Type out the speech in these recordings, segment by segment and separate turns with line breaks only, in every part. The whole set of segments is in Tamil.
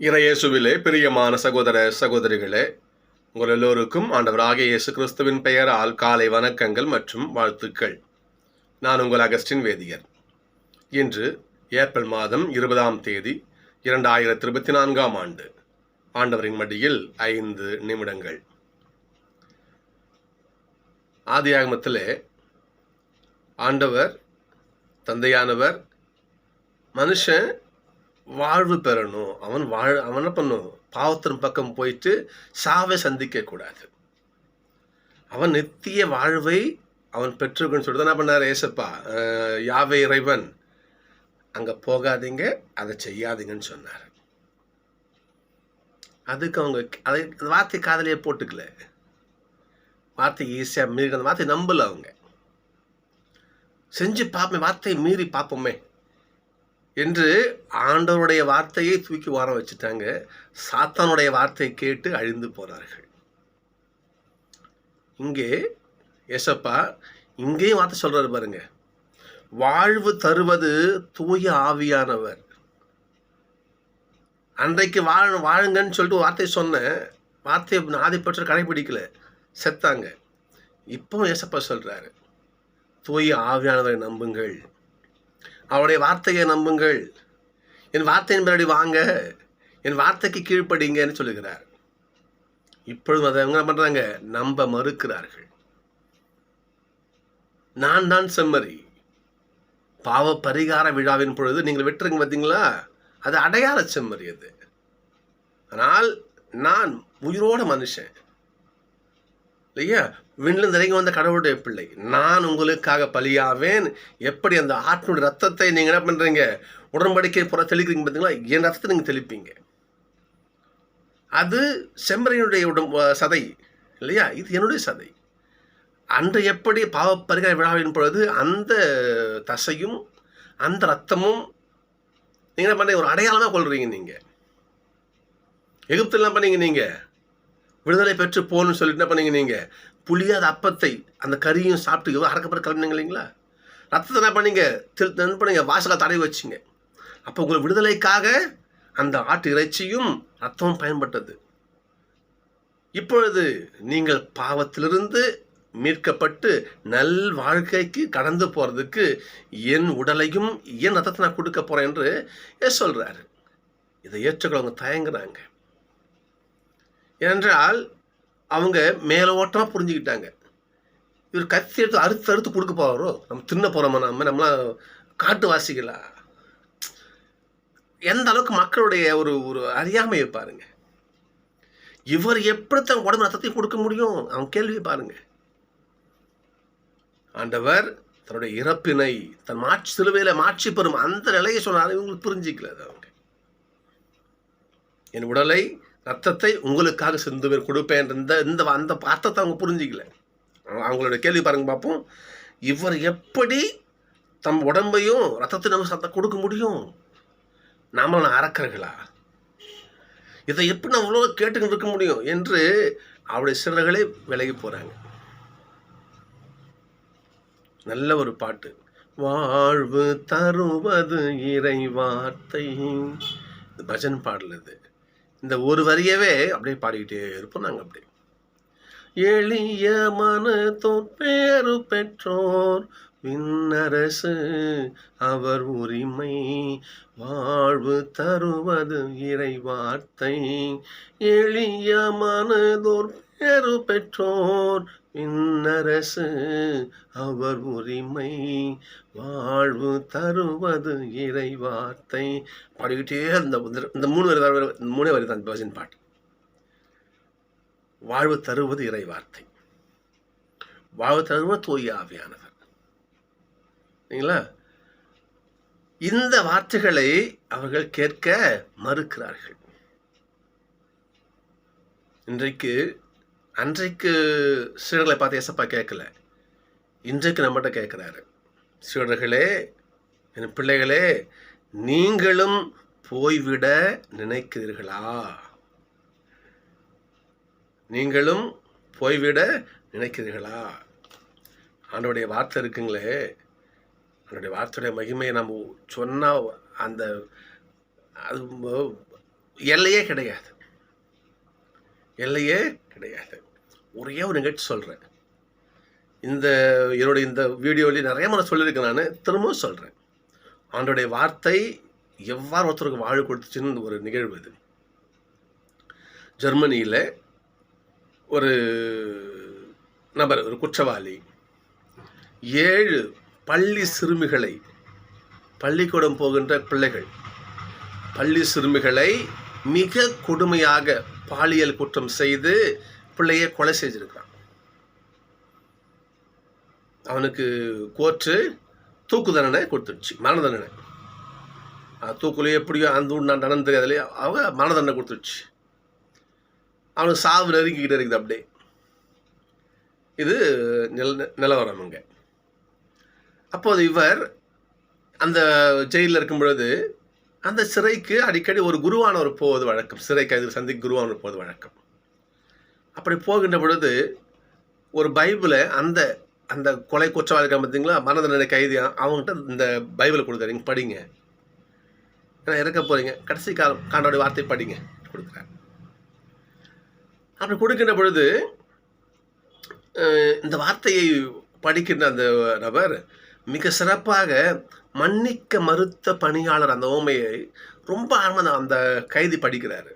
இறையேசுவிலே பிரியமான சகோதர சகோதரிகளே உங்கள் எல்லோருக்கும் ஆண்டவராக இயேசு கிறிஸ்துவின் பெயரால் காலை வணக்கங்கள் மற்றும் வாழ்த்துக்கள். நான் உங்கள் அகஸ்டின் வேதியர். இன்று ஏப்ரல் மாதம் இருபதாம் தேதி இரண்டாயிரத்தி இருபத்தி நான்காம் ஆண்டு. ஆண்டவரின் மடியில் ஐந்து நிமிடங்கள். ஆதியாகமத்திலே ஆண்டவர் தந்தையானவர் மனுஷன் வாழ்வு பெறணும். அவன் வாழ் அவன் என்ன பண்ணும்? பாவத்தின் பக்கம் போயிட்டு சாவை சந்திக்க கூடாது. அவன் நித்திய வாழ்வை அவன் பெற்றுக்கன்னு சொல்லிட்டு என்ன பண்ணார் ஏசப்பா? யாவை இறைவன். அங்கே போகாதீங்க அதை செய்யாதீங்கன்னு சொன்னார். அதுக்கு அவங்க அதை அந்த வார்த்தை காதலியே போட்டுக்கல. வார்த்தை ஈஸியாக மீறி அந்த வார்த்தை நம்பல அவங்க. செஞ்சு பார்ப்போமே வார்த்தையை மீறி பார்ப்போமே. என்று ஆண்டவருடைய வார்த்தையை தூக்கி வார வச்சுட்டாங்க. சாத்தானுடைய வார்த்தையை கேட்டு அழிந்து போனார்கள். இங்கே எசப்பா இங்கேயும் வார்த்தை சொல்கிறார் பாருங்க. வாழ்வு தருவது தூய ஆவியானவர். அன்றைக்கு வாழ வாழுங்கன்னு சொல்லிட்டு ஒரு வார்த்தை சொன்னேன். வார்த்தையை ஆதி பெற்று கடைபிடிக்கல செத்தாங்க. இப்போ ஏசப்பா சொல்கிறாரு தூய ஆவியானவரை நம்புங்கள். அவருடைய வார்த்தையை நம்புங்கள். என் வார்த்தையின் பின்னாடி வாங்க. என் வார்த்தைக்கு கீழ்ப்படிங்கன்னு சொல்லுகிறார். இப்பொழுது அதை என்ன பண்ணுறாங்க நம்ப மறுக்கிறார்கள். நான் தான் செம்மறி. பாவ பரிகார விழாவின் பொழுது நீங்கள் விட்டுருங்க பார்த்தீங்களா அது அடையாள செம்மறி அது. ஆனால் நான் உயிரோட மனுஷன். இல்லையா? விண்ணிலிருந்து இறங்கி வந்த கடவுளுடைய பிள்ளை. நான் உங்களுக்காக பலியாவேன். எப்படி அந்த ஆட்டினுடைய ரத்தத்தை நீங்கள் என்ன பண்ணுறீங்க உடன்படிக்கை புற தெளிக்கிறீங்க பார்த்தீங்களா? என் ரத்தத்தை நீங்கள் தெளிப்பீங்க. அது செம்மறையினுடைய உடம் சதை. இல்லையா? இது என்னுடைய சதை. அன்று எப்படி பாவப்பரிகார விழாவின் பொழுது அந்த தசையும் அந்த ரத்தமும் நீங்கள் என்ன பண்ணுறீங்க ஒரு அடையாளமாக கொள்கிறீங்க நீங்கள் எகிப்தில் என்ன பண்ணீங்க நீங்கள் விடுதலை பெற்று போகணும்னு சொல்லிட்டு என்ன பண்ணீங்க நீங்கள் புளியாத அப்பத்தை அந்த கறியும் சாப்பிட்டு அறக்கப்பட கிளம்பினீங்க இல்லைங்களா? ரத்தத்தை என்ன பண்ணீங்க? திரு என்ன பண்ணீங்க? வாசலை தடவி வச்சிங்க. அப்போ உங்கள் விடுதலைக்காக அந்த ஆட்டு இறைச்சியும் ரத்தமும் பயன்பட்டது. இப்பொழுது நீங்கள் பாவத்திலிருந்து மீட்கப்பட்டு நல் வாழ்க்கைக்கு கடந்து போகிறதுக்கு என் உடலையும் என் ரத்தத்தை நான் கொடுக்க போகிறேன் என்று சொல்கிறாரு இதை ஏற்றுக்கொள்ளவங்க தயங்குறாங்க. ஏனென்றால் அவங்க மேலோட்டமாக புரிஞ்சுக்கிட்டாங்க. இவர் கத்தி எடுத்து அறுத்து அறுத்து கொடுக்க போகிறாரோ நம்ம தின்ன போகிறோமா நம்ம? நம்மளாம் காட்டுவாசிகளா எந்த அளவுக்கு மக்களுடைய ஒரு ஒரு அறியாமையை பாருங்க. இவர் எப்படி தன் உடம்பு ரத்தத்தையும் கொடுக்க முடியும்? அவன் கேள்வியை பாருங்க. ஆண்டவர் தன்னுடைய இறப்பினை தன் மாட்சி சிலுவையில் மாட்சி பெறும் அந்த நிலையை சொன்னாலும் இவங்களுக்கு புரிஞ்சிக்கல அவங்க. என் உடலை ரத்தத்தை உங்களுக்காக சிந்துவேன் கொடுப்பேன் இந்த இந்த அந்த அர்த்தத்தை அவங்க புரிஞ்சிக்கல. அவங்களோட கேள்வி பாருங்க பார்ப்போம் இவர் எப்படி தம் உடம்பையும் ரத்தத்தை நம்ம சத்த கொடுக்க முடியும்? நாம அறக்கர்களா? இதை எப்படி நம்ம இவ்வளோ கேட்டுக்கிட்டு இருக்க முடியும் என்று அவருடைய சிறர்களே விலகி போகிறாங்க நல்ல ஒரு பாட்டு. வாழ்வு தருவது இறை வார்த்தை பஜன் பாடல் இது. இந்த ஒரு வரியவே அப்படியே பாடிக்கிட்டே இருப்போம் நாங்கள் அப்படியே. எளிய மனத்தோர் பேரு பெற்றோர் விண்ணரசு அவர் உரிமை வாழ்வு தருவது இறை வார்த்தை எளிய மனதோர் பேரு பெற்றோர் இன்னரசு அவர் உரிமை வாழ்வு தருவது இறை வார்த்தை பாடிக்கிட்டே அந்த இந்த மூணு வரி தான் மூணே வரி தான் பஜன் பாட்டு. வாழ்வு தருவது இறை வார்த்தை வாழ்வு தருவது தூய ஆவியானவர். சரிங்களா இந்த வார்த்தைகளை அவர்கள் கேட்க மறுக்கிறார்கள். இன்றைக்கு அன்றைக்கு சீடர்களை பார்த்து ஏசப்பா கேட்கல. இன்றைக்கு நம்மகிட்ட கேட்குறாரு. சீடர்களே என் பிள்ளைகளே நீங்களும் போய்விட நினைக்கிறீர்களா? நீங்களும் போய்விட நினைக்கிறீர்களா? ஆண்டோடைய வார்த்தை இருக்குங்களே. அவனுடைய வார்த்தையுடைய மகிமையை நம்ம சொன்னால் அந்த அது எல்லையே கிடையாது. எல்லையே கிடையாது. ஒரே ஒரு நிகழ்ச்சி சொல்கிறேன் இந்த என்னுடைய இந்த வீடியோவில் நிறைய முறை சொல்லியிருக்கேன் நான். திரும்பவும் சொல்கிறேன் ஆண்டோடைய வார்த்தை எவ்வாறு ஒருத்தருக்கு வாழ் கொடுத்துச்சுன்னு ஒரு நிகழ்வு இது. ஜெர்மனியில் ஒரு நபர் ஒரு குற்றவாளி ஏழு பள்ளி சிறுமிகளை பள்ளிக்கூடம் போகின்ற பிள்ளைகள் பள்ளி சிறுமிகளை மிக கொடுமையாக பாலியல் குற்றம் செய்து பிள்ளைய கொலை செஞ்சுருக்கான் அவனுக்கு கோர்ட்டு தூக்கு தண்டனை கொடுத்துடுச்சு மரண தண்டனை. தூக்குலையே எப்படியோ அந்த ஊர் நான் நடந்து தெரியாதுலையே அவங்க மரண தண்டனை கொடுத்துடுச்சு. அவனுக்கு சாவு நெருங்கிக்கிட்டு இருக்குது அப்படியே. இது நில நிலவரம் இங்கே அப்போது இவர் அந்த ஜெயிலில் இருக்கும் பொழுது அந்த சிறைக்கு அடிக்கடி ஒரு குருவானவர் போவது வழக்கம். சிறை கைது சந்தி குருவானவர் போவது வழக்கம். அப்படி போகின்ற பொழுது ஒரு பைபிளை அந்த அந்த கொலை குற்றவாளி பார்த்தீங்களா? மரண தண்டனை கைதியாக அவங்ககிட்ட இந்த பைபிளை கொடுக்குறாரு. நீங்கள் படிங்க. ஏன்னா இறக்க போகிறீங்க கடைசி காலம் காண்டோடைய வார்த்தை படிங்க. கொடுக்குறாரு. அப்படி கொடுக்கின்ற பொழுது இந்த வார்த்தையை படிக்கின்ற அந்த நபர் மிக சிறப்பாக மன்னிக்க மறுத்த பணியாளர் அந்த ஓமையை ரொம்ப ஆர்வம் அந்த கைதி படிக்கிறாரு.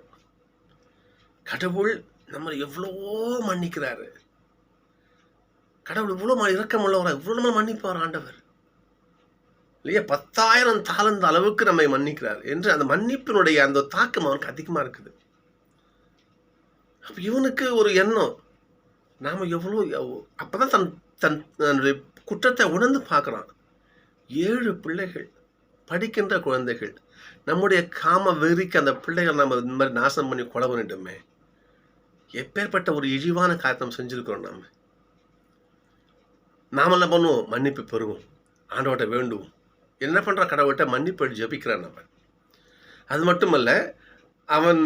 கடவுள் நம்ம எவ்வளோ மன்னிக்கிறாரு? கடவுள் இவ்வளோ இரக்கமுள்ளவரா இவ்வளோ நம்ம மன்னிப்பார் ஆண்டவர். இல்லையா? பத்தாயிரம் தாளந்த அளவுக்கு நம்மை மன்னிக்கிறார் என்று அந்த மன்னிப்பினுடைய அந்த தாக்கம் அவனுக்கு அதிகமாக இருக்குது. அப்போ இவனுக்கு ஒரு எண்ணம். நாம் எவ்வளோ அப்போ தான் தன் தன் தன்னுடைய குற்றத்தை உணர்ந்து பார்க்குறான். ஏழு பிள்ளைகள் படிக்கின்ற குழந்தைகள். நம்முடைய காம வெறிக்கு அந்த பிள்ளைகள் நம்ம இந்த மாதிரி நாசம் பண்ணி கொலை பண்ணிட்டோமே. எப்பேற்பட்ட ஒரு இழிவான காரியம் நம்ம செஞ்சுருக்கிறோம் நாம்? என்ன பண்ணுவோம்? மன்னிப்பு பெறுவோம். ஆண்டவர்கிட்ட வேண்டுவோம். என்ன பண்ணுற கடவுள்கிட்ட மன்னிப்பு ஜபிக்கிறான் நம்ம. அது மட்டுமல்ல அவன்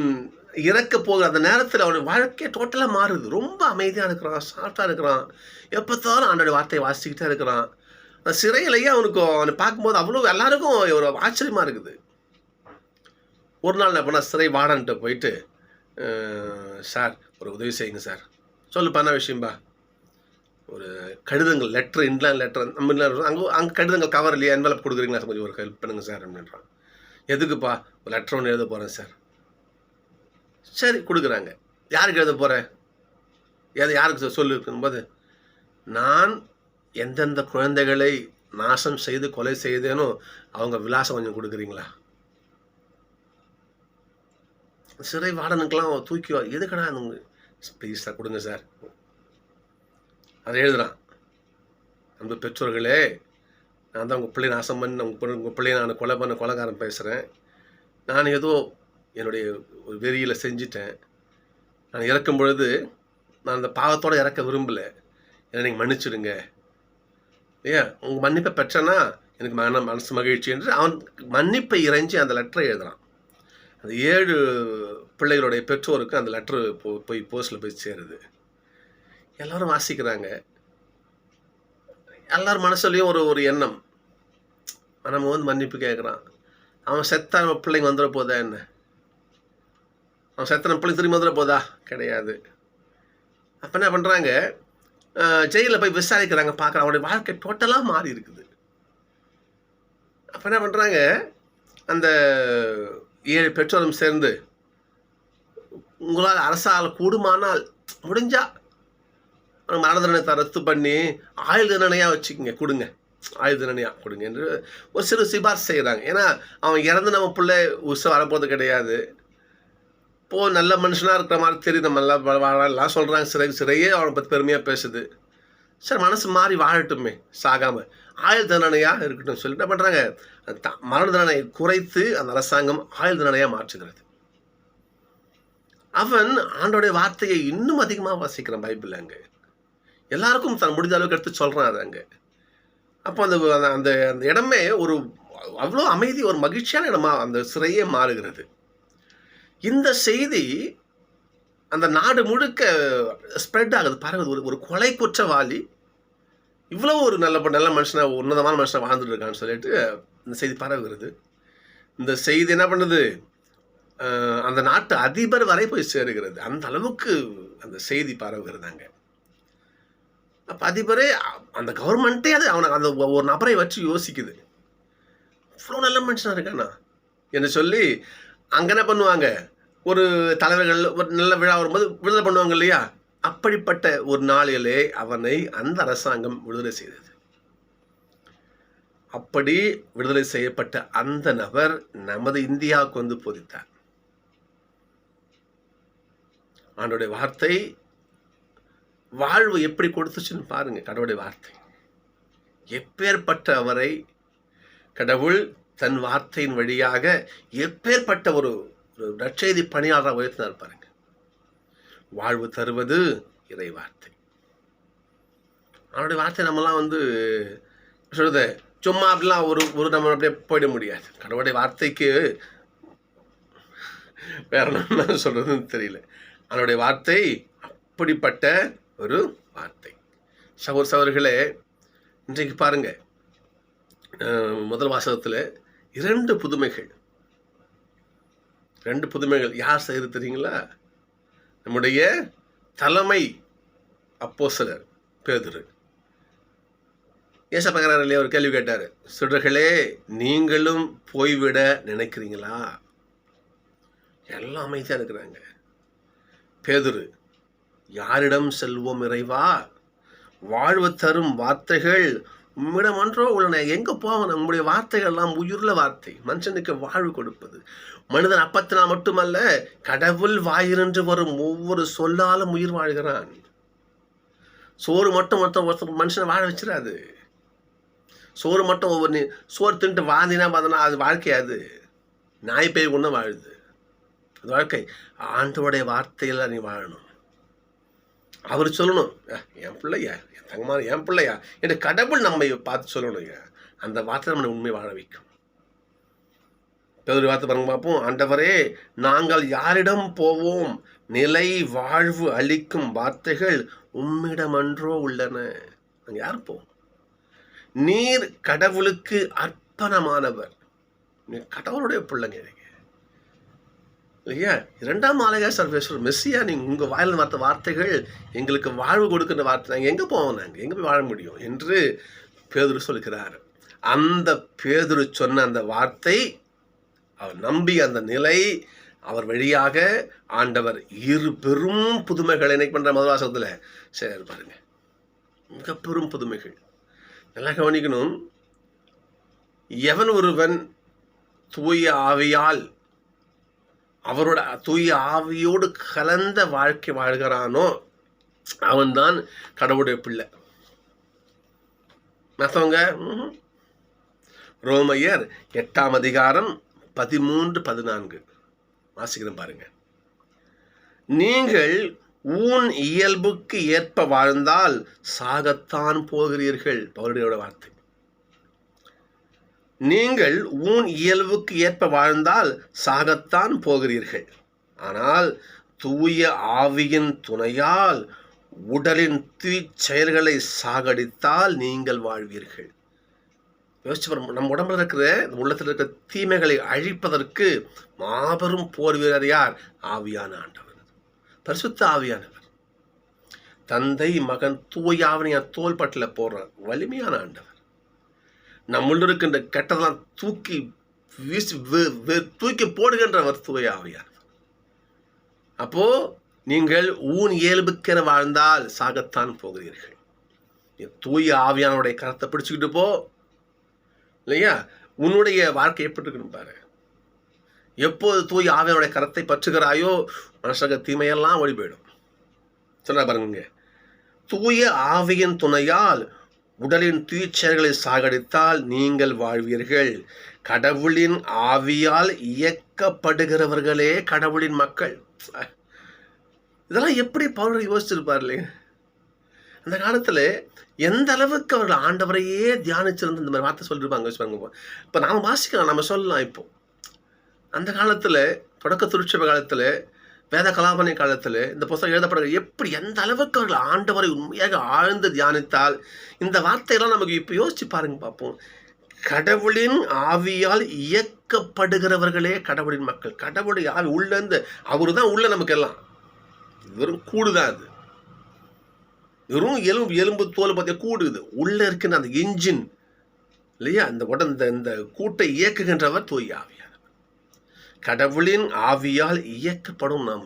இறக்க போகிற அந்த நேரத்தில் அவன் வாழ்க்கையை டோட்டலாக மாறுது. ரொம்ப அமைதியாக இருக்கிறான் சாஃப்டாக இருக்கிறான். எப்போத்தாலும் ஆண்டோட வார்த்தையை வாசிக்கிட்டே இருக்கிறான். அந்த சிறையிலேயே அவனுக்கு அவனை பார்க்கும்போது அவ்வளோ எல்லாருக்கும் ஒரு ஆச்சரியமாக இருக்குது. ஒரு நாள் நான் பண்ண சிறை வாடன்ட்டு போயிட்டு சார் ஒரு உதவி செய்யுங்க சார். சொல்லுப்பா என்ன விஷயம்பா? ஒரு கடிதங்கள் லெட்ரு இன்லாம் லெட்டர் நம்ம அங்கே அங்கே கடிதங்கள் கவர் இல்லையா? என்வலப் கொடுக்குறீங்களா? கொஞ்சம் ஒரு ஹெல்ப் பண்ணுங்க சார் அப்படின்றான் எதுக்குப்பா? ஒரு லெட்டர் ஒன்று எழுத போகிறேன் சார். சரி கொடுக்குறாங்க. யாருக்கு எழுத போகிறேன் எது யாருக்கு சொ- நான் எந்தெந்த குழந்தைகளை நாசம் செய்து கொலை செய்தேனோ அவங்க விலாசம் கொஞ்சம் கொடுக்குறீங்களா? சிறை வாடனுக்கெல்லாம் தூக்கி வா- எதுக்கடா ப்ளீஸ் சார் கொடுங்க சார் அதை எழுதுறான். அந்த பெற்றோர்களே நான் தான் உங்கள் பிள்ளை நாசம் பண்ணி உங்கள் உங்கள் பிள்ளையை நான் கொலை பண்ண கொலைகாரன் பேசுகிறேன் நான் ஏதோ என்னுடைய ஒரு வெறியில் செஞ்சிட்டேன். நான் இறக்கும் பொழுது நான் அந்த பாவத்தோடு இறக்க விரும்பலை. என்னை நீங்கள் மன்னிச்சிடுங்க. ஏன்? உங்கள் மன்னிப்பை பெற்றேன்னா எனக்கு மன மனசு மகிழ்ச்சி என்று அவன் மன்னிப்பை இறைஞ்சி அந்த லெட்டரை எழுதுறான். அந்த ஏழு பிள்ளைகளுடைய பெற்றோருக்கு அந்த லெட்ரு போ போய் போஸ்ட்டில் போய் சேருது. எல்லாரும் வாசிக்கிறாங்க. எல்லார் மனசுலையும் ஒரு ஒரு எண்ணம். நம்ம வந்து மன்னிப்பு கேட்குறான் அவன் செத்த நம்ம பிள்ளைங்க வந்துட போதா என்ன? அவன் செத்தன பிள்ளைங்க திரும்பி வந்துட போதா? கிடையாது. அப்போ என்ன பண்ணுறாங்க ஜெயிலில் போய் விசாரிக்கிறாங்க பார்க்குறான் அவனுடைய வாழ்க்கை டோட்டலாக மாறி இருக்குது. அப்போ என்ன பண்ணுறாங்க அந்த ஏழு பெற்றோரும் சேர்ந்து உங்களால் அரசால் கூடுமானால் முடிஞ்சா மரண தண்டனை ரத்து பண்ணி ஆயுள் தண்டனையாக வச்சுக்கோங்க கொடுங்க. ஆயுள் தண்டனையாக கொடுங்க என்று ஒரு சிறு சிபார்சு செய்கிறாங்க ஏன்னா அவன் இறந்து நம்ம பிள்ளை உசை வரப்போறது கிடையாது. இப்போது நல்ல மனுஷனாக இருக்கிற மாதிரி தெரியும் நம்ம நல்லா வாழலாம் சொல்கிறாங்க சிறை சிறையே அவனை பற்றி பெருமையாக பேசுது. சரி மனசு மாறி வாழட்டுமே சாகாமல் ஆயுள் தண்டனையாக இருக்கட்டும் சொல்லி என்ன பண்ணுறாங்க மரண தண்டனையை குறைத்து அந்த அரசாங்கம் ஆயுள் தண்டனையாக மாற்றுகிறது. அவன் ஆண்டோடைய வார்த்தையை இன்னும் அதிகமாக வாசிக்கிறான் பைபிள் அங்கே. எல்லாருக்கும் தன் முடிஞ்ச அளவுக்கு எடுத்து சொல்கிறான் அது அங்கே. அப்போ அந்த- அந்த அந்த இடமே ஒரு அவ்வளோ அமைதி ஒரு மகிழ்ச்சியான இடமா அந்த சிறையே மாறுகிறது. இந்த செய்தி அந்த நாடு முழுக்க ஸ்ப்ரெட் ஆகுது. பரவுது ஒரு ஒரு கொலை குற்றவாளி இவ்வளோ ஒரு நல்ல நல்ல மனுஷனாக உன்னதமான மனுஷனாக வாழ்ந்துட்டு இருக்கான்னு சொல்லிட்டு இந்த செய்தி பரவுகிறது. இந்த செய்தி என்ன பண்ணுது? அந்த நாட்டு அதிபர் வரை போய் சேருகிறது. அந்த அளவுக்கு அந்த செய்தி பரவுகிறதாங்க அப்போ அதிபரே அந்த கவர்மெண்ட்டே அது அவனை அந்த ஒ- ஒரு நபரை வச்சு யோசிக்குது. இவ்வளோ நல்ல மனுஷனாக இருக்கானா? என்று சொல்லி அங்கே என்ன பண்ணுவாங்க? ஒரு தலைவர்கள் ஒரு நல்ல விழா வரும்போது விடுதலை பண்ணுவாங்க இல்லையா? அப்படிப்பட்ட ஒரு நாளிலே அவனை அந்த அரசாங்கம் விடுதலை செய்தது. அப்படி விடுதலை செய்யப்பட்ட அந்த நபர் நமது இந்தியாவுக்கு வந்து போதித்தார். ஆண்டோடைய வார்த்தை வாழ்வு எப்படி கொடுத்துச்சுன்னு பாருங்க கடவுளுடைய வார்த்தை. எப்பேற்பட்ட அவரை கடவுள் தன் வார்த்தையின் வழியாக எப்பேற்பட்ட ஒரு ஒரு நற்செய்தி பணியாளராக உயர்த்தினார் பாருங்க. வாழ்வு தருவது இறை வார்த்தை அவனுடைய வார்த்தை நம்மலாம் வந்து சொல்றது சும்மா அப்படிலாம் ஒரு ஒரு நம்ம அப்படியே போயிட முடியாது. கடவுளுடைய வார்த்தைக்கு வேற என்ன சொல்றதுன்னு தெரியல. அவனுடைய வார்த்தை அப்படிப்பட்ட ஒரு வார்த்தை. சகோர் சகோர்களே இன்றைக்கு பாருங்க முதல் வாசகத்தில் இரண்டு புதுமைகள். ரெண்டு புதுமைகள் யார் செய்து தெரியுங்களா? நம்முடைய தலைமை அப்போஸ்தலர் பேதுரு. ஏசப்பகிறார் இல்லையா? ஒரு கேள்வி கேட்டார். சுடர்களே நீங்களும் போய்விட நினைக்கிறீங்களா? எல்லாம் அமைதியாக இருக்கிறாங்க. பேதுரு யாரிடம் செல்வோம் இறைவா? வாழ்வு தரும் வார்த்தைகள் உம்மிடம் ஒன்றோ உள்ளன. எங்கே போகணும் நம்முடைய வார்த்தைகள் எல்லாம் உயிருள்ள வார்த்தை. மனுஷனுக்கு வாழ்வு கொடுப்பது. மனிதன் அப்பத்தினால் மட்டுமல்ல கடவுள் வாயினின்று வரும் ஒவ்வொரு சொல்லாலும் உயிர் வாழ்கிறான். சோறு மட்டும் மொத்தம் ஒருத்தர் மனுஷனை வாழ வச்சிடாது. சோறு மட்டும் ஒவ்வொரு நீ சோறு தின்ட்டு வாந்தினா பார்த்தனா அது வாழ்க்கையாது நாய் பேய் கொண்டு வாழுது. அது வாழ்க்கை. ஆண்டோடைய வார்த்தையில் நீ வாழணும். அவர் சொல்லணும் "அஹ், என் பிள்ளையா என் தங்கமான என் பிள்ளையா? என்று கடவுள் நம்மை பார்த்து சொல்லணுங்க அந்த வார்த்தை நம்மளை உண்மை வாழ வைக்கும். பேர் வார்த்தை பாருங்க பார்ப்போம். ஆண்டவரே நாங்கள் யாரிடம் போவோம்? நிலை வாழ்வு அளிக்கும் வார்த்தைகள் உம்மிடமன்றோ உள்ளன. நாங்கள் யார் போவோம்? நீர் கடவுளுக்கு அர்ப்பணமானவர். கடவுளுடைய பிள்ளைங்க. நீங்க இல்லையா? இரண்டாம் ஆலய சர்வேஸ்வர் மெஸ்ஸியா நீங்கள் உங்கள் வாயில் வார்த்த வார்த்தைகள் எங்களுக்கு வாழ்வு கொடுக்கின்ற வார்த்தை. நாங்கள் எங்கே போவோம் நாங்கள் எங்கே போய் வாழ முடியும்? என்று பேதுரு சொல்கிறார். அந்த பேதுரு சொன்ன அந்த வார்த்தை அவர் நம்பி அந்த நிலை அவர் வழியாக ஆண்டவர் இரு பெரும் புதுமைகள் என்ன பண்ணுற மதுவாசத்தில் சரி பாருங்க. மிக பெரும் புதுமைகள். நல்லா கவனிக்கணும். எவன் ஒருவன் தூய ஆவியால் அவரோட தூய ஆவியோடு கலந்த வாழ்க்கை வாழ்கிறானோ அவன்தான் கடவுளுடைய பிள்ளை. மற்றவங்க ரோமையர் எட்டாம் அதிகாரம் பதிமூன்று பதினான்கு. வாசிக்கிறேன் பாருங்க. நீங்கள் ஊன் இயல்புக்கு ஏற்ப வாழ்ந்தால் சாகத்தான் போகிறீர்கள். பவுலுடையோட வார்த்தை. நீங்கள் ஊன் இயல்புக்கு ஏற்ப வாழ்ந்தால் சாகத்தான் போகிறீர்கள். ஆனால் தூய ஆவியின் துணையால் உடலின் தீச் செயல்களை சாகடித்தால் நீங்கள் வாழ்வீர்கள். யோசிச்சு நம்ம உடம்புல இருக்கிற உள்ளத்தில் இருக்கிற தீமைகளை அழிப்பதற்கு மாபெரும் போர் வீரர் யார்? ஆவியான ஆண்டவர். பரிசுத்த ஆவியானவர். தந்தை மகன் தூய ஆவினையா தோள்பட்டில் போடுறார் வலிமையான ஆண்டவர். நம்முள்ள இருக்கின்ற கெட்டதெல்லாம் தூக்கி வீசி தூக்கி போடுகின்றவர் தூய ஆவியார் அப்போ நீங்கள் ஊன் இயல்புக்கென வாழ்ந்தால் சாகத்தான் போகிறீர்கள். நீ தூய ஆவியானுடைய கரத்தை பிடிச்சிக்கிட்டு போ. இல்லையா? உன்னுடைய வாழ்க்கை எப்படி இருக்குன்னு பாரு. எப்போது தூய ஆவியானுடைய கரத்தை பற்றுகிறாயோ மனுஷங்க தீமையெல்லாம் ஓடி போயிடும். சொன்னா பாருங்க தூய ஆவியின் துணையால் உடலின் தீச்செயல்களை சாகடித்தால் நீங்கள் வாழ்வீர்கள். கடவுளின் ஆவியால் இயக்கப்படுகிறவர்களே கடவுளின் மக்கள். இதெல்லாம் எப்படி பவுல் யோசிச்சிருப்பார் அந்த காலத்தில் எந்த அளவுக்கு அவர்கள் ஆண்டவரையே தியானிச்சிருந்து இந்த மாதிரி வார்த்தை சொல்லியிருப்பாங்க யோசிப்பாங்க இப்போ நாம் வாசிக்கலாம் நம்ம சொல்லலாம் இப்போ. அந்த காலத்தில் தொடக்க திருச்சபை காலத்தில் வேத கலாபனை காலத்தில் இந்த புத்தகம் எழுதப்படுகிற எப்படி எந்த அளவுக்கு அவர்கள் ஆண்டவரை உண்மையாக ஆழ்ந்து தியானித்தால் இந்த வார்த்தையெல்லாம் நமக்கு இப்போ யோசிச்சு பாருங்க பார்ப்போம். கடவுளின் ஆவியால் இயக்கப்படுகிறவர்களே கடவுளின் மக்கள். கடவுளுடைய ஆவி உள்ளேருந்து அவரு தான் உள்ள நமக்கு எல்லாம் வெறும் கூடுதான் அது. வெறும் எலும்பு எலும்பு தோல் பார்த்தியா கூடுது உள்ளே இருக்கின்ற அந்த இன்ஜின் இல்லையா? அந்த உடந்த இந்த இந்த கூட்டை இயக்குகின்றவர் தூய் ஆவி. கடவுளின் ஆவியால் இயக்கப்படும் நாம்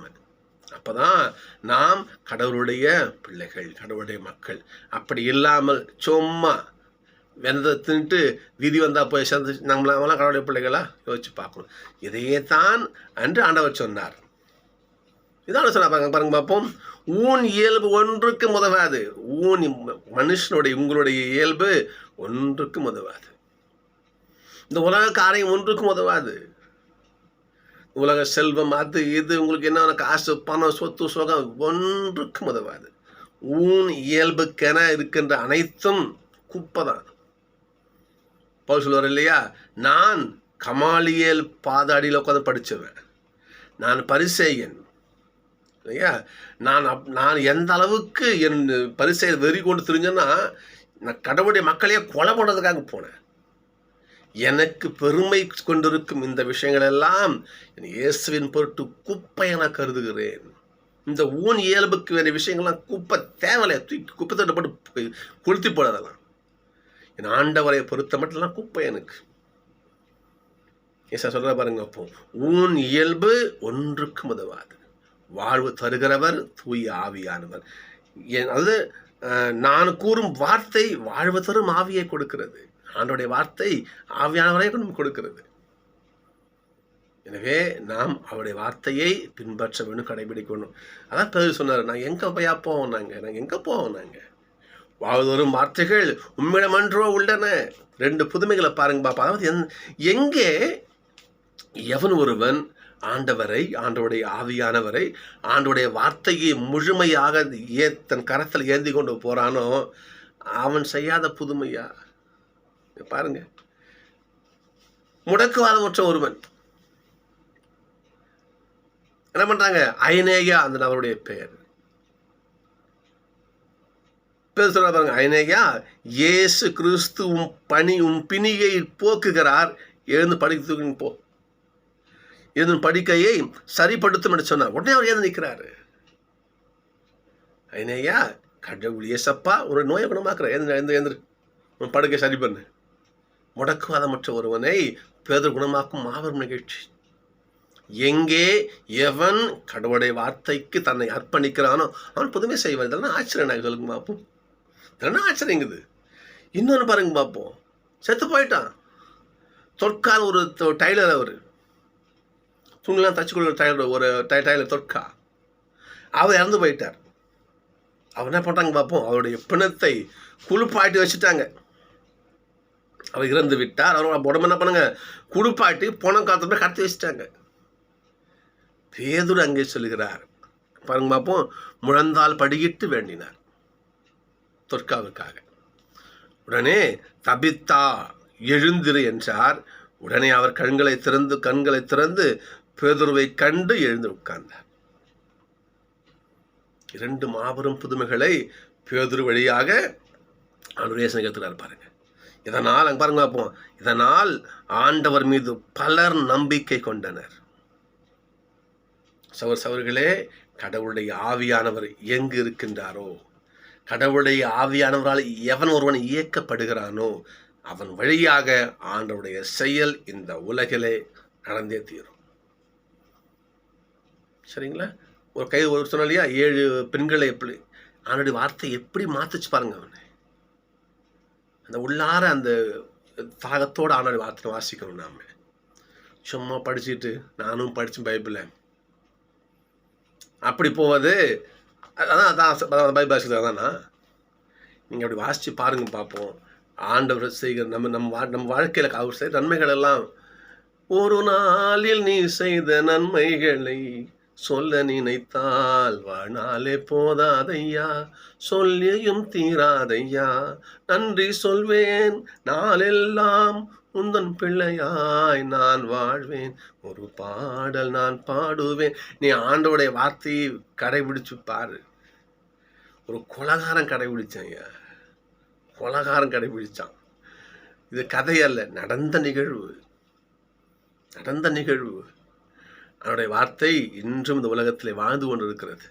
அப்போதான் நாம் கடவுளுடைய பிள்ளைகள் கடவுளுடைய மக்கள். அப்படி இல்லாமல் சும்மா வெந்ததை தின்ட்டு விதி வந்தால் போய் சேர்ந்து நம்மளாம் கடவுளுடைய பிள்ளைகளா யோசிச்சு பார்க்கணும். இதையே தான் அன்று ஆண்டவர் சொன்னார். இதான் சொன்னா பாருங்க பாருங்க பார்ப்போம். ஊன் இயல்பு ஒன்றுக்கு உதவாது ஊன் மனுஷனுடைய உங்களுடைய இயல்பு ஒன்றுக்கும் உதவாது இந்த உலக காரியம் ஒன்றுக்கும் உதவாது உலக செல்வம் அது இது உங்களுக்கு என்ன காசு பணம் சொத்து சுகம் ஒன்றுக்கும் உதவாது. ஊன் இயல்புக்கென இருக்கின்ற அனைத்தும் குப்பை தான் பவுல் சொல்லுவார் இல்லையா? நான் கமாலியல் பாதாடியில் உட்காந்து படிச்சுவேன். நான் பரிசேயன். இல்லையா? நான் அப் நான் எந்த அளவுக்கு என் பரிசை வெறி கொண்டு தெரிஞ்சேன்னா நான் கடவுளுடைய மக்களையே கொலை பண்ணுறதுக்காக போனேன். எனக்கு பெருமை கொண்டிருக்கும் இந்த விஷயங்கள் எல்லாம் என் இயேசுவின் பொருட்டு குப்பை என கருதுகிறேன். இந்த ஊன் இயல்புக்கு வேறு விஷயங்கள்லாம் குப்பை தேவையில்லை. தூக்கி குப்பை தட்டு போட்டு கொளுத்தி போடாதெல்லாம் என் ஆண்டவரை பொறுத்த மட்டும்லாம் குப்பை எனக்கு. ஏசா சொல்கிற பாருங்க அப்போ ஊன் இயல்பு ஒன்றுக்கும் உதவாது. வாழ்வு தருகிறவர் தூய் ஆவியானவர். என் அது நான் கூறும் வார்த்தை வாழ்வு தரும் ஆவியை கொடுக்கிறது. ஆண்டோடைய வார்த்தை ஆவியானவரை நமக்கு கொடுக்கிறது. எனவே நாம் அவருடைய வார்த்தையை பின்பற்ற வேணும் கடைபிடிக்கணும். அதான் பேர் சொன்னார் நாங்கள் எங்கே போயா போவோம் நாங்கள் நாங்கள் எங்கே போவோம் நாங்கள் வாழ்வதோறும் வார்த்தைகள் உம்மிடமன்றோ உள்ளன. ரெண்டு புதுமைகளை பாருங்க பாப்பா. அதாவது எந்- எங்கே எவன் ஒருவன் ஆண்டவரை ஆண்டவருடைய ஆவியானவரை ஆண்டவருடைய வார்த்தையை முழுமையாக ஏ தன் கரத்தில் ஏந்தி கொண்டு போகிறானோ அவன் செய்யாத புதுமையா? பாருங்க. முடக்குவாதமற்ற ஒருவன். என்ன பண்றாங்க? ஐநேயா அந்த நபருடைய பெயர். சொல்ல பாருங்க ஐநேயா இயேசு கிறிஸ்து உம் பணி உம் பிணியை போக்குகிறார். எழுந்து படித்து போ. எழுந்து படிக்கையை சரிப்படுத்தும் என்று சொன்னார். உடனே அவர் எழுந்து நிற்கிறாரு. ஐநேயா கடவுள் ஏசப்பா ஒரு நோயை குணமாக்குற எழுந்து எழுந்து எழுந்துரு உன் படுக்கை சரி பண்ணு. முடக்குவாதமற்ற ஒருவனை பேதர் குணமாக்கும் மாபெரும் நிகழ்ச்சி. எங்கே எவன் கடவுளுடைய வார்த்தைக்கு தன்னை அர்ப்பணிக்கிறானோ அவன் புதுமை செய்வான். இதெல்லாம் ஆச்சரியம் நாங்கள் சொல்லுங்க பார்ப்போம். இதெல்லாம் ஆச்சரியங்குது. இன்னொன்று பாருங்க பார்ப்போம். செத்து போயிட்டான். தொற்கால் ஒரு டைலர் அவர். துணிலாம் தச்சு கொடுக்குற டைலர் ஒரு டை டைலர் தொற்கா அவர் இறந்து போயிட்டார். அவர் என்ன பண்ணுறாங்க பார்ப்போம். அவருடைய பிணத்தை குளிப்பாட்டி வச்சுட்டாங்க. அவர் இறந்து விட்டார். அவர் உடம்பு என்ன பண்ணுங்க? குடுப்பாட்டி போன காலத்துல போய் கடத்தி வச்சிட்டாங்க. பேதுர் அங்கே சொல்லுகிறார். பாருங்க பார்ப்போம் முழந்தால் படியிட்டு வேண்டினார். தொற்காவுக்காக. உடனே தபித்தா எழுந்திரு என்றார். உடனே அவர் கண்களை திறந்து கண்களை திறந்து பேதுருவை கண்டு எழுந்து உட்கார்ந்தார். இரண்டு மாபெரும் புதுமைகளை பேதுரு வழியாக அனுரேசன் நிகழ்த்துறார் பாருங்க. இதனால் அங்க பாருங்க பார்ப்போம். இதனால் ஆண்டவர் மீது பலர் நம்பிக்கை கொண்டனர். சவர் சவர்களே கடவுளுடைய ஆவியானவர் எங்கு இருக்கின்றாரோ? கடவுளுடைய ஆவியானவரால் எவன் ஒருவன் இயக்கப்படுகிறானோ அவன் வழியாக ஆண்டவுடைய செயல் இந்த உலகிலே நடந்தே தீரும். சரிங்களா? ஒரு கை ஒரு சொன்ன இல்லையா? ஏழு பெண்களை எப்படி ஆண்டோடைய வார்த்தை எப்படி மாத்துச்சு பாருங்க அவனை. அந்த உள்ளார அந்த தாகத்தோட அவனுடைய வார்த்தை வாசிக்கணும் நாம. சும்மா படிச்சுட்டு நானும் படித்தேன் பைபிளை. அப்படி போவது அதான் அதான் பைபிள் வாசிக்கிறது அதானா? நீங்கள் அப்படி வாசித்து பாருங்கள் பார்ப்போம். ஆண்டவர் செய்கிற நம்ம நம்ம வா நம்ம வாழ்க்கையில் அவர் செய்கிற நன்மைகள் எல்லாம் ஒரு நாளில் நீ செய்த நன்மைகளை சொல்ல நினைத்தால் வாழ்நாளே போதாதையா? சொல்லியும் தீராதையா? நன்றி சொல்வேன் நாளெல்லாம் உந்தன் பிள்ளையாய் நான் வாழ்வேன். ஒரு பாடல் நான் பாடுவேன். நீ ஆண்டோடைய வார்த்தையை கடைபிடிச்சு பாரு. ஒரு கொலகாரம் கடைபிடிச்சான் கொலகாரம் கடைபிடிச்சான். இது கதையல்ல நடந்த நிகழ்வு. நடந்த நிகழ்வு. அவருடைய வார்த்தை இன்றும் இந்த உலகத்தில் வாழ்ந்து கொண்டு இருக்கிறது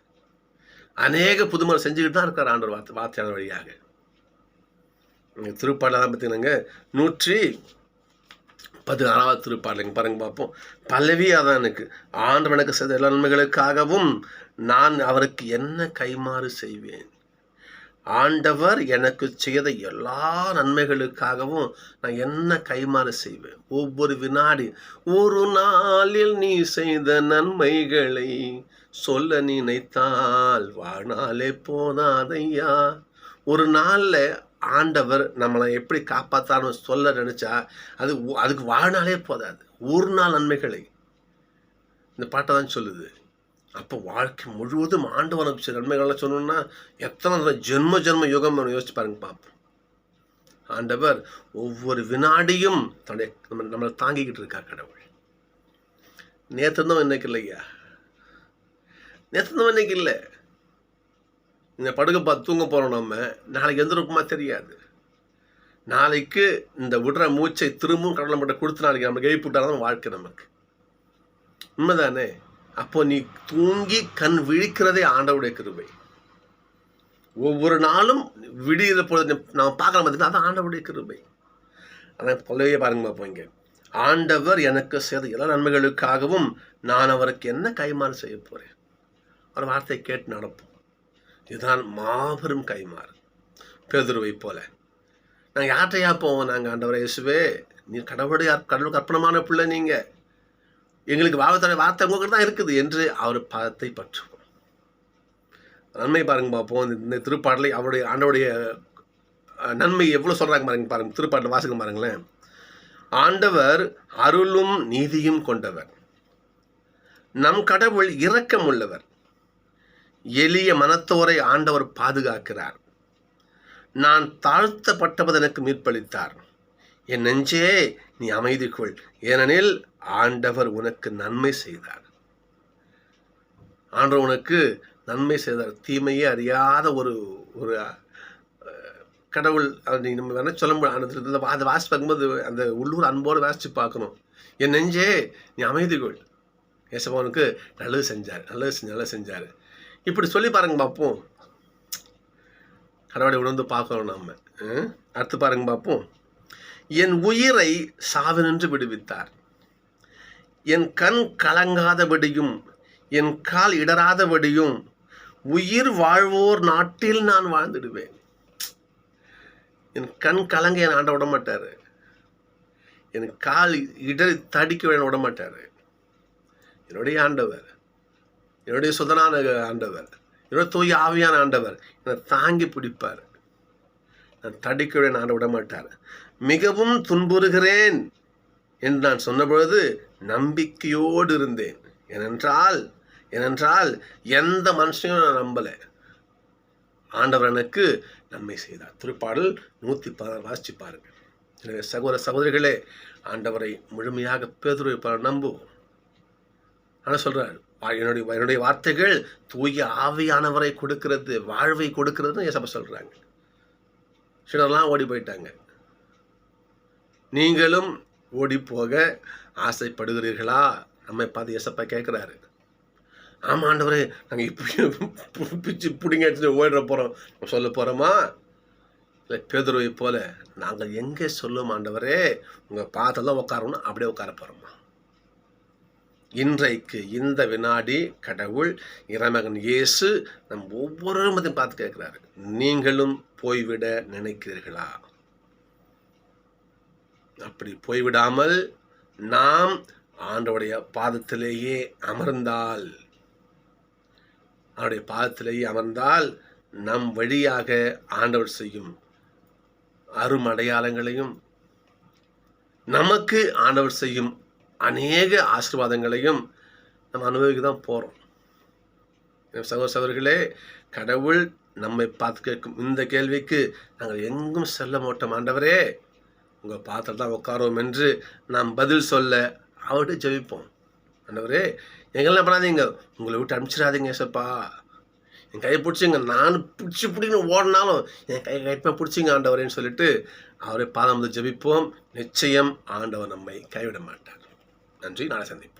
அநேக புதுமறை செஞ்சுக்கிட்டு தான் இருக்கார் ஆண்டவர் வார்த்தை வார்த்தையான வழியாக. திருப்பாடலாம் பார்த்தீங்கன்னாங்க நூற்றி பதினாறாவது திருப்பாடலைங்க பாருங்க பார்ப்போம். பல்லவி அதான் எனக்கு ஆண்டவனுக்கு செய்த எல்லா நன்மைகளுக்காகவும் நான் அவருக்கு என்ன கைமாறு செய்வேன்? ஆண்டவர் எனக்கு செய்த எல்லா நன்மைகளுக்காகவும் நான் என்ன கைமாறு செய்வேன்? ஒவ்வொரு வினாடி ஒரு நாளில் நீ செய்த நன்மைகளை சொல்ல நினைத்தால் வாழ்நாளே போதாதையா ஒரு நாளில் ஆண்டவர் நம்மளை எப்படி காப்பாற்றான்னு சொல்ல நினச்சா அது அதுக்கு வாழ்நாளே போதாது. ஒரு நாள் நன்மைகளை. இந்த பாட்டை தான் சொல்லுது. அப்போ வாழ்க்கை முழுவதும் ஆண்டவன் நன்மைகள்லாம் சொல்லணும்னா எத்தனை ஜென்ம ஜென்ம யுகம் யோசிச்சு பாருங்க பார்ப்போம் ஆண்டவர் ஒவ்வொரு வினாடியும் தன்னுடைய நம்ம நம்மளை தாங்கிக்கிட்டு இருக்கார் கடவுள். நேற்று இருந்தவன் இன்னைக்கு இல்லையா? நேற்று இருந்தவன் இன்னைக்கு இல்லை. இந்த படுக்கை பார்த்து தூங்க போகிறோம் நம்ம. நாளைக்கு எந்த தெரியாது. நாளைக்கு இந்த விடுற மூச்சை திரும்பவும் கடவுளை மட்டும் கொடுத்து நாளைக்கு நம்மளுக்கு தான் வாழ்க்கை நமக்கு. உண்மைதானே? அப்போ நீ தூங்கி கண் விழிக்கிறதே ஆண்டவுடைய கிருபை. ஒவ்வொரு நாளும் விடிகிற பொழுது நான் பார்க்குற பார்த்தீங்கன்னா அது ஆண்டவுடைய கிருபை. அதான் கொள்ளையே பாருங்க பார்ப்போம் இங்கே. ஆண்டவர் எனக்கு செய்த எல்லா நன்மைகளுக்காகவும் நான் அவருக்கு என்ன கைமாறு செய்ய போகிறேன் ஒரு வார்த்தையை கேட்டு நடப்போம். இதுதான் மாபெரும் கைமாறு பேதுருவை போல. நாங்கள் யார்கிட்டையா போவோம் நாங்கள் ஆண்டவரை இயேசுவே? நீ கடவுளுடைய கடவுளுக்கு அர்ப்பணமான பிள்ளை நீங்கள் எங்களுக்கு பாவத்தோட வார்த்தை உங்களுக்கு தான் இருக்குது என்று அவர் பாதத்தை பற்றுவோம். நன்மை பாருங்க பார்ப்போம் இந்த திருப்பாடலை அவருடைய ஆண்டவுடைய நன்மை எவ்வளோ சொல்கிறாங்க பாருங்க பாருங்க திருப்பாட்டில் வாசிக்க பாருங்களேன். ஆண்டவர் அருளும் நீதியும் கொண்டவர். நம் கடவுள் இரக்கம் உள்ளவர். எளிய மனத்தோரை ஆண்டவர் பாதுகாக்கிறார். நான் தாழ்த்தப்பட்டவர் எனக்கு மீட்பளித்தார். என் நெஞ்சே நீ அமைதி கொள் ஏனெனில் ஆண்டவர் உனக்கு நன்மை செய்தார். ஆண்டவர் உனக்கு நன்மை செய்தார். தீமையே அறியாத ஒரு ஒரு கடவுள் நீ நம்ம வேணால் சொல்ல முடியாது. அதை வாசி பார்க்கும்போது அந்த உள்ளூர் அன்போடு வாசித்து பார்க்கணும். என் நெஞ்சே நீ அமைதி கொள் ஏசப்பவனுக்கு நல்லது செஞ்சார். நல்லது செஞ்சு நல்லது செஞ்சார். இப்படி சொல்லி பாருங்க பார்ப்போம் கடவுளை உணர்ந்து பார்க்கணும் நம்ம அடுத்து பாருங்க பார்ப்போம் என் உயிரை சாவினின்று விடுவித்தார். என் கண் கலங்காதபடியும் என் கால் இடராதபடியும் உயிர் வாழ்வோர் நாட்டில் நான் வாழ்ந்துடுவேன். என் கண் கலங்க என் ஆண்ட விட மாட்டார் என் கால் இட தடிக்க விட மாட்டார் என்னுடைய ஆண்டவர் என்னுடைய சுதனான ஆண்டவர் என்னோட தூய் ஆவியான ஆண்டவர் என்னை தாங்கி பிடிப்பார். நான் தடிக்கவே நான் விட மாட்டார் மிகவும் துன்புறுகிறேன் என்று நான் சொன்னபொழுது நம்பிக்கையோடு இருந்தேன். ஏனென்றால் ஏனென்றால் எந்த மனுஷனையும் நான் நம்பலை. ஆண்டவர் எனக்கு நன்மை செய்தார். திருப்பாடல் நூற்றி பதினாறு வாசிச்சு பாருங்கள். எனவே சகோதர சகோதரிகளே ஆண்டவரை முழுமையாக பேதுரை நம்புவோம். ஆனால் சொல்கிறார் என்னுடைய என்னுடைய வார்த்தைகள் தூய ஆவியானவரை கொடுக்கிறது வாழ்வை கொடுக்கிறதுன்னு ஏசப்ப சொல்கிறாங்க சிலர்லாம் ஓடி போயிட்டாங்க. நீங்களும் ஓடி போக ஆசைப்படுகிறீர்களா? நம்ம பார்த்து எசப்பா கேட்குறாரு ஆமாம் ஆண்டவரே நாங்கள் இப்படி பிச்சு பிடிங்க ஓடுற ஓடிட போகிறோம் சொல்ல போகிறோமா இல்லை பேதுருவை போல நாங்கள் எங்கே சொல்லும் ஆண்டவரே? உங்கள் பார்த்தெல்லாம் உட்காரணும் அப்படியே உட்கார போகிறோமா இன்றைக்கு இந்த வினாடி கடவுள் இறைமகன் இயேசு நம் ஒவ்வொருவரும் மதியம் பார்த்து கேட்குறாரு நீங்களும் போய்விட நினைக்கிறீர்களா? அப்படி போய்விடாமல் நாம் ஆண்டவுடைய பாதத்திலேயே அமர்ந்தால் அவருடைய பாதத்திலேயே அமர்ந்தால் நம் வழியாக ஆண்டவர் செய்யும் அரும் அடையாளங்களையும் நமக்கு ஆண்டவர் செய்யும் அநேக ஆசீர்வாதங்களையும் நம்ம அனுபவிக்க தான் போகிறோம் சகோதர சகோதரர்களே கடவுள் நம்மை பார்த்து கேட்கும் இந்த கேள்விக்கு நாங்கள் எங்கும் செல்ல மாட்டோம். ஆண்டவரே உங்கள் பாத்திரம் தான் உட்காரோம் என்று நாம் பதில் சொல்ல அவர்கிட்ட ஜெபிப்போம். ஆண்டவரே எங்கெல்லாம் பண்ணாதீங்க. உங்களை விட்டு அனுப்பிச்சிடாதீங்க ஏசப்பா என் கையை பிடிச்சிங்க. நான் பிடிச்சி பிடிக்கணும் ஓடினாலும் என் கை கைப்பை பிடிச்சிங்க ஆண்டவரேன்னு சொல்லிட்டு அவரை பாதம் வந்து ஜெபிப்போம். நிச்சயம் ஆண்டவர் நம்மை கைவிட மாட்டார். நன்றி. நாளை சந்திப்போம்.